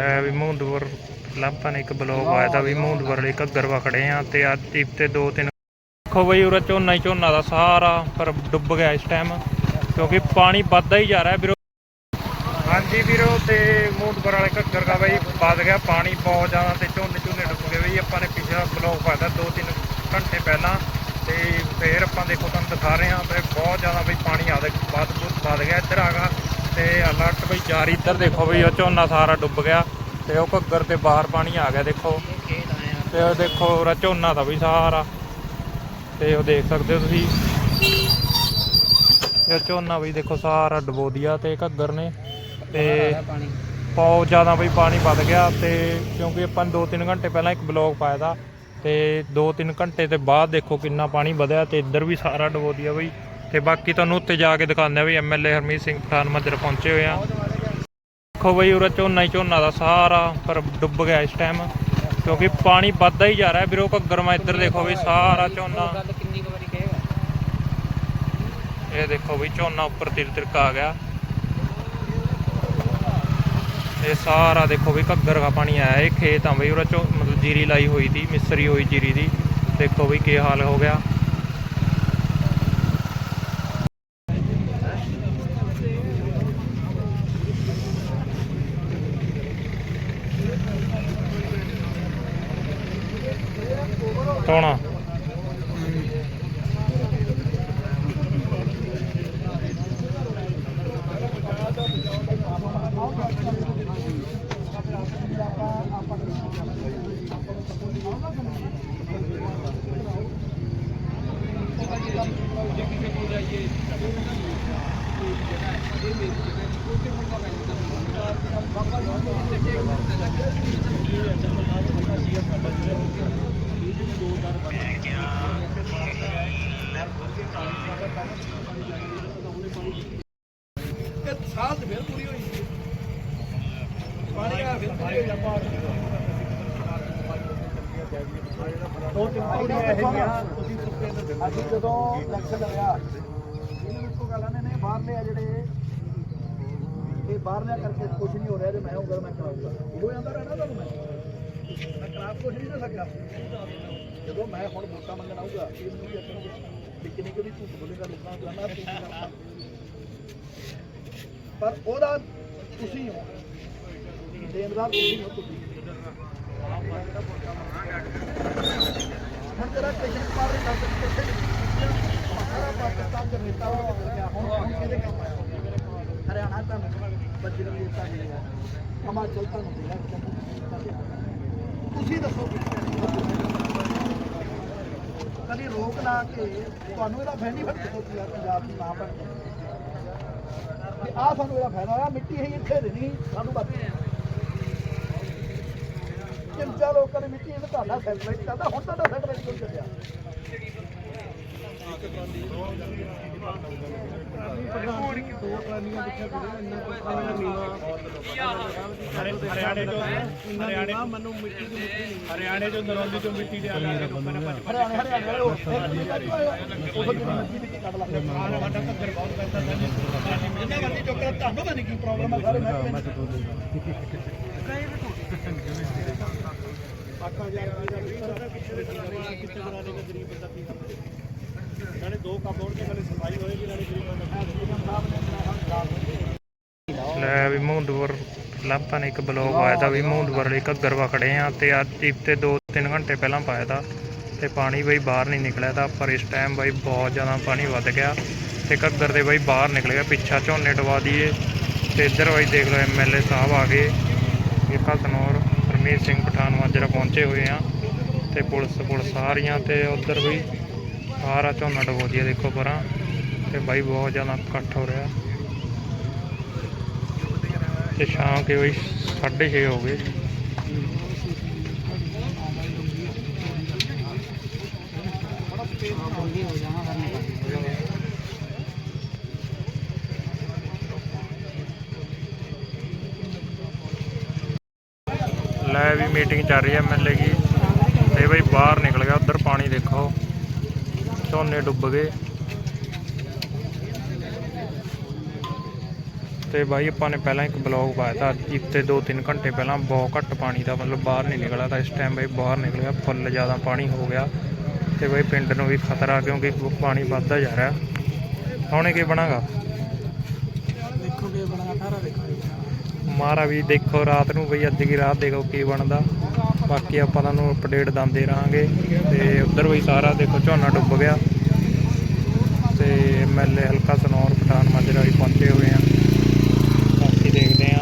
ਲੈ ਵੀ ਮੂੰਦਪੁਰ ਲਾਪਾ ਨੇ ਇੱਕ ਬਲੌਗ ਆਇਆ ਤਾਂ ਵੀ ਮੂੰਦਪੁਰ ਲਈ ਘੱਗਰਵਾ ਖੜੇ ਆ ਤੇ ਅੱਜ ਟਿਪ ਤੇ ਦੋ ਤਿੰਨ ਦੇਖੋ ਬਈ ਉਰੇ ਝੋਨਾ ਹੀ ਝੋਨਾ ਦਾ ਸਾਰਾ ਪਰ ਡੁੱਬ ਗਿਆ ਇਸ ਟਾਈਮ ਕਿਉਂਕਿ ਪਾਣੀ ਵੱਧਦਾ ਹੀ ਜਾ ਰਿਹਾ ਵੀਰੋ। ਹਾਂਜੀ ਵੀਰੋ ਤੇ ਮੂੰਦਪੁਰ ਵਾਲੇ ਘੱਗਰ ਦਾ ਬਈ ਵੱਧ ਗਿਆ, ਪਾਣੀ ਬਹੁਤ ਜ਼ਿਆਦਾ ਤੇ ਝੋਨੇ ਝੋਨੇ ਡੁੱਬ ਗਏ ਬਈ। ਆਪਾਂ ਨੇ ਪਿਛਲਾ ਬਲੌਗ ਪਾਇਆ ਦੋ ਤਿੰਨ ਘੰਟੇ ਪਹਿਲਾਂ ਤੇ ਫੇਰ ਆਪਾਂ ਦੇਖੋ ਤੁਹਾਨੂੰ ਦਿਖਾ ਰਹੇ ਹਾਂ ਤੇ ਬਹੁਤ ਜ਼ਿਆਦਾ ਬਈ ਪਾਣੀ ਆ ਗਿਆ ਵੱਧ ਵੱਧ ਗਿਆ। ਇੱਧਰ ਆ ਆਗਾ ਤੇ ਅਲਰਟ ਬਈ ਜਾਰੀ ਇੱਧਰ ਦੇਖੋ ਬਈ, ਉਹ ਝੋਨਾ ਸਾਰਾ ਡੁੱਬ ਗਿਆ ਤੇ ਉਹ ਘੱਗਰ ਤੇ ਬਾਹਰ ਪਾਣੀ ਆ ਗਿਆ ਦੇਖੋ। ਤੇ ਉਹ ਦੇਖੋ ਉਹ ਝੋਨਾ ਦਾ ਵੀ ਸਾਰਾ। ਤੇ ਉਹ ਦੇਖ ਸਕਦੇ ਹੋ ਤੁਸੀਂ। ਇਹ ਝੋਨਾ ਵੀ ਦੇਖੋ ਸਾਰਾ ਡੁਬੋ ਦਿਆ ਤੇ ਘੱਗਰ ਨੇ। ਤੇ ਬਹੁਤ ਜ਼ਿਆਦਾ ਬਈ ਪਾਣੀ ਵੱਧ ਗਿਆ ਤੇ ਕਿਉਂਕਿ ਆਪਾਂ ਨੇ 2-3 ਘੰਟੇ ਪਹਿਲਾਂ ਇੱਕ ਬਲੌਗ ਪਾਇਆ ਦਾ ਤੇ 2-3 ਘੰਟੇ ਤੇ ਬਾਅਦ ਦੇਖੋ ਕਿੰਨਾ ਪਾਣੀ ਵਧਿਆ ਤੇ ਇੱਧਰ ਵੀ ਸਾਰਾ ਡੁਬੋ ਦਿਆ ਬਈ। ਤੇ ਬਾਕੀ ਤੁਹਾਨੂੰ ਉੱਤੇ ਜਾ ਕੇ ਦਿਖਾਉਂਦੇ ਆ ਵੀ ਐਮਐਲਏ ਹਰਮੀਤ ਸਿੰਘ ਪਠਾਨ ਮੰਦਰ ਪਹੁੰਚੇ ਹੋਏ ਆ। ਦੇਖੋ ਬਈ ਉਰੇ ਝੋਨਾ ਹੀ ਝੋਨਾ ਦਾ ਸਾਰਾ ਪਰ ਡੁੱਬ ਗਿਆ ਇਸ ਟਾਈਮ ਕਿਉਂਕਿ ਪਾਣੀ ਵੱਧਦਾ ਹੀ ਜਾ ਰਿਹਾ ਵੀਰੋ, ਘੱਗਰ ਮੈਂ ਇੱਧਰ ਦੇਖੋ ਬਈ ਸਾਰਾ ਝੋਨਾ। ਇਹ ਦੇਖੋ ਬਈ ਝੋਨਾ ਉੱਪਰ ਤਿਰ ਤਿਰਕ ਆ ਗਿਆ। ਇਹ ਸਾਰਾ ਦੇਖੋ ਵੀ ਘੱਗਰ ਦਾ ਪਾਣੀ ਆਇਆ, ਇਹ ਖੇਤ ਆ ਬਈ ਉਹਦਾ ਚੋ ਮਤਲਬ ਜੀਰੀ ਲਾਈ ਹੋਈ ਸੀ, ਮਿਸਰੀ ਹੋਈ ਜੀਰੀ ਦੀ। ਦੇਖੋ ਵੀ ਕੀ ਹਾਲ ਹੋ ਗਿਆ। ਸੋਨਾ Thank you. ਸਾਲ ਤੇ ਫਿਰ ਪੂਰੀ ਹੋਈ ਪਾਣੀ ਆ ਫਿਰ ਪੂਰੀ ਹੋਈ ਆਪਾਂ। ਦੋ ਤਿੰਨ ਪੌੜੀਆਂ ਇਹ ਜਿਹੀਆਂ ਤੁਸੀਂ ਸੁੱਕੇ ਅੰਦਰ ਅਸੀਂ ਜਦੋਂ ਇਲੈਕਸ਼ਨ ਲੜਿਆ ਇਹਨੂੰ ਗੱਲ ਆਨੇ ਨੇ ਬਾਹਰਲੇ ਆ ਜਿਹੜੇ ਇਹ ਬਾਹਰਲਿਆਂ ਕਰਕੇ ਕੁਝ ਨਹੀਂ ਹੋ ਰਿਹਾ ਤੇ ਮੈਂ ਉਹ ਗੱਲ ਮੈਂ ਕਰਾਉਂਗਾ ਉਹ ਆਂਦਾ ਰਹਿਣਾ ਤੁਹਾਨੂੰ ਮੈਂ। ਮੈਂ ਕੁਝ ਨਹੀਂ ਨਾ ਸਕਿਆ ਜਦੋਂ ਮੈਂ ਹੁਣ ਵੋਟਾਂ ਮੰਗਣ ਆਊਗਾ, ਇਹ ਮੈਨੂੰ ਵੀ ਅੱਗੇ ਕਿੰਨੀ ਕਦੀ ਝੂਠ ਬੋਲੇਗਾ ਲੋਕਾਂ ਨੂੰ ਜਾਣਾ ਤੂੰ ਨਹੀਂ ਪਰ ਉਹਦਾ ਤੁਸੀਂ ਹੋ। ਦੇਣਦਾਰ ਤੁਸੀਂ ਹੋ ਤੁਸੀਂ। ਹੁਣ ਤੇਰਾ ਕ੍ਰਿਸ਼ਨ ਕੁਮਾਰ ਨੇ ਦੱਸ ਕਿੱਥੇ ਸਾਰਾ ਪਾਕਿਸਤਾਨ ਦੇ ਨੇਤਾ ਉਹ ਗਿਆ ਹੁਣ ਹੁਣ ਕਿਹਦੇ ਕੰਮ ਆਇਆ? ਹਰਿਆਣਾ ਤੁਹਾਨੂੰ ਬੱਚੇ ਨੂੰ ਦਿੱਤਾ ਹਿਮਾਚਲ ਤੁਹਾਨੂੰ ਮਿਲਿਆ। ਤੁਸੀਂ ਦੱਸੋ ਕਦੀ ਰੋਕ ਲਾ ਕੇ ਤੁਹਾਨੂੰ ਇਹਦਾ ਬੈਨੀਫਿਟ ਕਿੱਥੋਂ ਪਿਆ ਪੰਜਾਬ ਦੀ ਨਾ ਬਣ ਤੇ ਆ ਸਾਨੂੰ ਇਹਦਾ ਫਾਇਦਾ ਹੋਇਆ, ਮਿੱਟੀ ਹੀ ਇੱਥੇ ਦੇਣੀ, ਸਾਨੂੰ ਬਚ ਚਿੰਚਾ ਲੋਕਾਂ ਨੇ ਮਿੱਟੀ ਇਹਦਾ ਤੁਹਾਡਾ ਸੈਟਲਾਈਟ ਕਰਦਾ ਹੁਣ ਤੁਹਾਡਾ ਸੈਟਲਾਈਟ ਕਿਉਂ ਚੱਲਿਆ? ਹਰਿਆਣੇ ਤੋਂ ਹਰਿਆਣੇ ਮੈਨੂੰ ਮਿੱਟੀ ਦੀ ਹਰਿਆਣੇ ਤੋਂ ਨਰੌਲੀ ਤੋਂ ਮਿੱਟੀ ਦੇ ਆ ਰਹੇ ਲੋਕਾਂ ਨੇ ਭੱਜ ਹਰਿਆਣੇ ਹਰਿਆਣੇ ਵਾਲੇ ਉਹ ਉਹ ਮਿੱਟੀ ਵਿੱਚ ਕੱਢ ਲਾਂਗੇ ਸਾਡਾ ਘੱਗਰ ਬਹੁਤ ਪੈਂਦਾ ਸੀ ਜਿੰਨਾ ਮਰਜ਼ੀ ਚੁੱਕ ਤੁਹਾਨੂੰ ਤਾਂ ਨਹੀਂ ਕੀ ਪ੍ਰੋਬਲਮ ਹੈ ਸਾਰੇ ਮੈਂ ਕਿੱਥੇ ਕਰਾਣੇ ਦਾ ਗਰੀਬ ਬੰਦਾ ਕੀ ਨਾਲੇ ਦੋ ਕੰਮ ਹੋਣਗੇ, ਨਾਲੇ ਸਫ਼ਾਈ ਹੋਏਗੀ, ਨਾਲੇ ਗਰੀਬ ਬੰਦਾ ਲੈ ਵੀ ਮੂੰਦਪੁਰ ਲਾਪਾ ਨੇ ਇੱਕ ਬਲੌਗ ਆਇਆ ਤਾਂ ਵੀ ਮੂੰਦਪੁਰ ਲਈ ਘੱਗਰਵਾ ਖੜੇ ਆ ਤੇ ਅੱਜ ਟਿਪ ਤੇ 2-3 ਘੰਟੇ ਪਹਿਲਾਂ ਪਾਇਆ ਤਾਂ ਤੇ ਪਾਣੀ ਬਈ ਬਾਹਰ ਨਹੀਂ ਨਿਕਲਿਆ ਤਾਂ ਪਰ ਇਸ ਟਾਈਮ ਬਈ ਬਹੁਤ ਜ਼ਿਆਦਾ ਪਾਣੀ ਵੱਧ ਗਿਆ ਤੇ ਘੱਗਰ ਦੇ ਬਈ ਬਾਹਰ ਨਿਕਲ ਗਿਆ, ਪਿੱਛਾ ਝੋਨੇ ਡਵਾ ਦੀਏ ਤੇ ਇੱਧਰ ਬਈ ਦੇਖ ਲਓ ਐਮਐਲਏ ਸਾਹਿਬ ਆ ਗਏ। ਇਹ ਹਸਨੌਰ ਹਰਮੀਤ ਸਿੰਘ ਪਠਾਨ ਮਾਜਰਾ ਪਹੁੰਚੇ ਹੋਏ ਆ ਤੇ ਪੁਲਿਸ ਪੁਲਿਸ ਸਾਰੀਆਂ ਤੇ ਉੱਧਰ ਵੀ ਸਾਰਾ ਝੋਨਾ ਡਬੋ ਦੀਏ ਦੇਖੋ ਪਰਾਂ ਤੇ ਬਾਈ ਬਹੁਤ ਜ਼ਿਆਦਾ ਇਕੱਠ ਹੋ ਰਿਹਾ। ਤੇ ਸ਼ਾਮ ਕੇ ਵਈ 6:30 ਹੋ ਗਏ। ਲੈ ਵੀ ਮੀਟਿੰਗ ਚੱਲ ਰਹੀ ਹੈ ਐਮਐਲਏ ਦੀ। ਤੇ ਬਈ ਬਾਹਰ ਨਿਕਲ ਗਿਆ, ਉਧਰ ਪਾਣੀ ਦੇਖੋ। ਝੋਨੇ ਡੁੱਬ ਗਏ। ਤੇ ਬਾਈ ਆਪਾਂ ਨੇ ਪਹਿਲਾਂ ਇੱਕ ਬਲੌਗ ਪਾਇਆ ਤਾਂ ਅੱਜ ਤੇ 2-3 ਘੰਟੇ ਪਹਿਲਾਂ ਬਹੁਤ ਘੱਟ ਪਾਣੀ ਦਾ ਮਤਲਬ ਬਾਹਰ ਨਹੀਂ ਨਿਕਲਿਆ ਤਾਂ ਇਸ ਟਾਈਮ ਬਾਈ ਬਾਹਰ ਨਿਕਲਿਆ ਫੁੱਲ ਜ਼ਿਆਦਾ ਪਾਣੀ ਹੋ ਗਿਆ ਤੇ ਬਾਈ ਪਿੰਡ ਨੂੰ ਵੀ ਖਤਰਾ ਕਿਉਂਕਿ ਪਾਣੀ ਵੱਧਦਾ ਜਾ ਰਿਹਾ। ਹੁਣ ਕੀ ਬਣਾਗਾ? ਦੇਖੋ ਕੀ ਸਾਰਾ ਦੇਖੋ। ਮਾਰਾ ਵੀ ਦੇਖੋ ਰਾਤ ਨੂੰ ਬਈ ਅੱਜ ਦੀ ਰਾਤ ਦੇਖੋ ਕੀ ਬਣਦਾ। ਬਾਕੀ ਆਪਾਂ ਤੁਹਾਨੂੰ ਅਪਡੇਟ ਦਿੰਦੇ ਰਹਾਂਗੇ ਤੇ ਉਧਰ ਵੀ ਸਾਰਾ ਦੇਖੋ ਝੋਨਾ ਡੁੱਬ ਗਿਆ। ਤੇ ਐਮਐਲਏ ਹਲਕਾ ਸਨੌਰ ਪਠਾਨ ਮਾਜਰਾ ਵੀ ਪਹੁੰਚੇ ਹੋਏ ਆ। ਬਾਕੀ ਦੇਖਦੇ ਆ